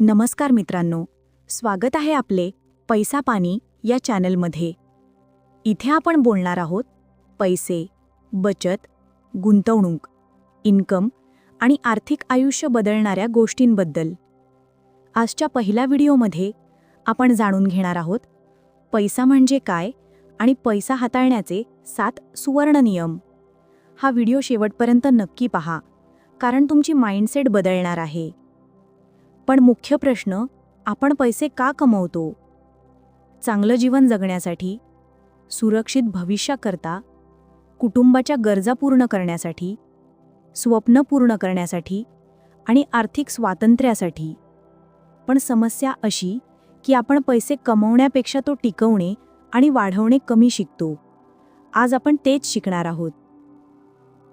नमस्कार मित्रांनो स्वागत आहे आपले पैसा पाणी या चॅनलमध्ये. इथे आपण बोलणार आहोत पैसे बचत गुंतवणूक इन्कम आणि आर्थिक आयुष्य बदलणाऱ्या गोष्टींबद्दल. आजच्या पहिल्या व्हिडिओमध्ये आपण जाणून घेणार आहोत पैसा म्हणजे काय आणि पैसा हाताळण्याचे सात सुवर्ण नियम. हा व्हिडिओ शेवटपर्यंत नक्की पहा कारण तुमची माइंडसेट बदलणार आहे. पण मुख्य प्रश्न आपण पैसे का कमवतो? चांगलं जीवन जगण्यासाठी सुरक्षित भविष्याकरता कुटुंबाच्या गरजा पूर्ण करण्यासाठी स्वप्न पूर्ण करण्यासाठी आणि आर्थिक स्वातंत्र्यासाठी. पण समस्या अशी की आपण पैसे कमवण्यापेक्षा तो टिकवणे आणि वाढवणे कमी शिकतो. आज आपण तेच शिकणार आहोत.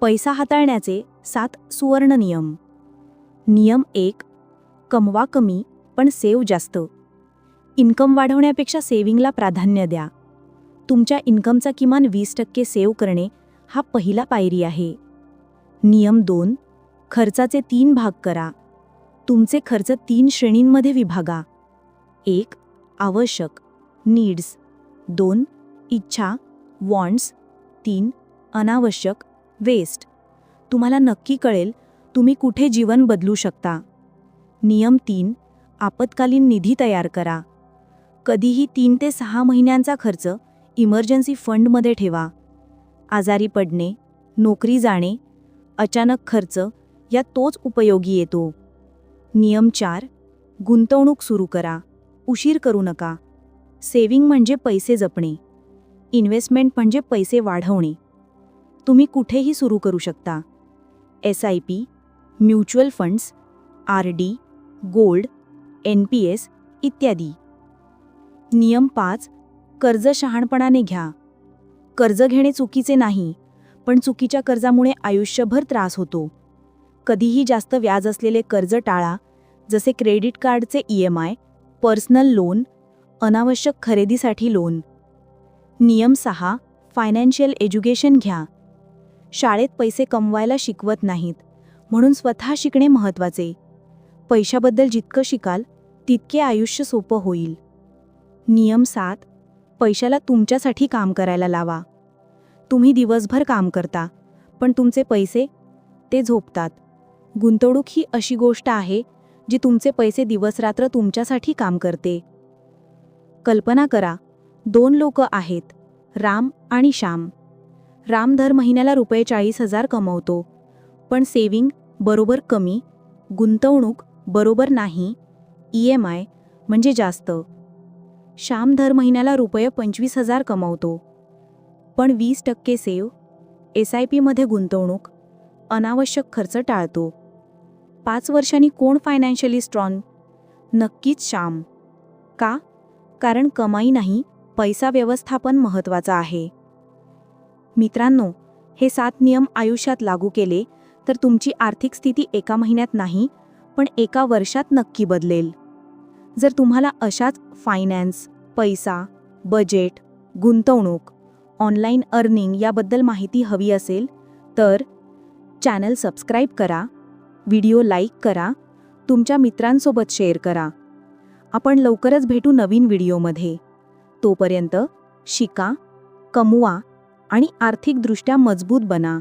पैसा हाताळण्याचे सात सुवर्ण नियम. नियम एक कमवा कमी पण सेव जास्त. इन्कम वाढवण्यापेक्षा सेव्हिंगला प्राधान्य द्या. तुमच्या इन्कमचा किमान वीस टक्के सेव्ह करणे हा पहिला पायरी आहे. नियम दोन. खर्चाचे तीन भाग करा. तुमचे खर्च तीन श्रेणींमध्ये विभागा. एक. आवश्यक. नीड्स. दोन. इच्छा. वॉन्ट्स. तीन. अनावश्यक. वेस्ट. तुम्हाला नक्की कळेल तुम्ही कुठे जीवन बदलू शकता. नियम तीन आपत्कालीन निधी तयार करा. कधीही तीन ते सहा महिन्यांचा खर्च इमर्जन्सी फंडमध्ये ठेवा. आजारी पडणे नोकरी जाणे अचानक खर्च या तोच उपयोगी येतो. नियम चार गुंतवणूक सुरू करा. उशीर करू नका. सेव्हिंग म्हणजे पैसे जपणे. इन्व्हेस्टमेंट म्हणजे पैसे वाढवणे. तुम्ही कुठेही सुरू करू शकता. S I P mutual funds R D gold N P S इत्यादी. नियम पाच कर्ज शहाणपणाने घ्या. कर्ज घेणे चुकीचे नाही पण चुकीच्या कर्जामुळे आयुष्यभर त्रास होतो. कधीही जास्त व्याज असलेले कर्ज टाळा जसे क्रेडिट कार्डचे E M I personal loan अनावश्यक खरेदीसाठी लोन. नियम सहा फायनान्शियल एज्युकेशन घ्या. शाळेत पैसे कमवायला शिकवत नाहीत म्हणून स्वतः शिकणे महत्त्वाचे. पैशाबद्दल जितकं शिकाल तितके आयुष्य सोपं होईल. नियम सात पैशाला तुमच्यासाठी काम करायला लावा. तुम्ही दिवसभर काम करता पण तुमचे पैसे ते झोपतात. गुंतवणूक ही अशी गोष्ट आहे जी तुमचे पैसे दिवसरात्र तुमच्यासाठी काम करते. कल्पना करा दोन लोक आहेत राम आणि श्याम. राम दर महिन्याला रुपये चाळीस हजार कमवतो पण सेविंग बरोबर कमी गुंतवणूक बरोबर नाही ई एम आय म्हणजे जास्त. श्याम दर महिन्याला रुपये पंचवीस हजार कमावतो. पण वीस टक्के सेव एस आय पीमध्ये गुंतवणूक अनावश्यक खर्च टाळतो. पाच वर्षांनी कोण फायनान्शियली स्ट्रॉंग नक्कीच श्याम. का? कारण कमाई नाही पैसा व्यवस्थापन महत्त्वाचं आहे. मित्रांनो हे सात नियम आयुष्यात लागू केले तर तुमची आर्थिक स्थिती एका महिन्यात नाही पण एका वर्षात नक्की बदलेल. जर तुम्हाला अशाच फायनान्स पैसा बजेट गुंतवणूक ऑनलाईन अर्निंग याबद्दल माहिती हवी असेल तर चॅनल सबस्क्राईब करा व्हिडिओ लाईक करा तुमच्या मित्रांसोबत शेअर करा. आपण लवकरच भेटू नवीन व्हिडिओमध्ये तोपर्यंत शिका कमवा आणि आर्थिकदृष्ट्या मजबूत बना.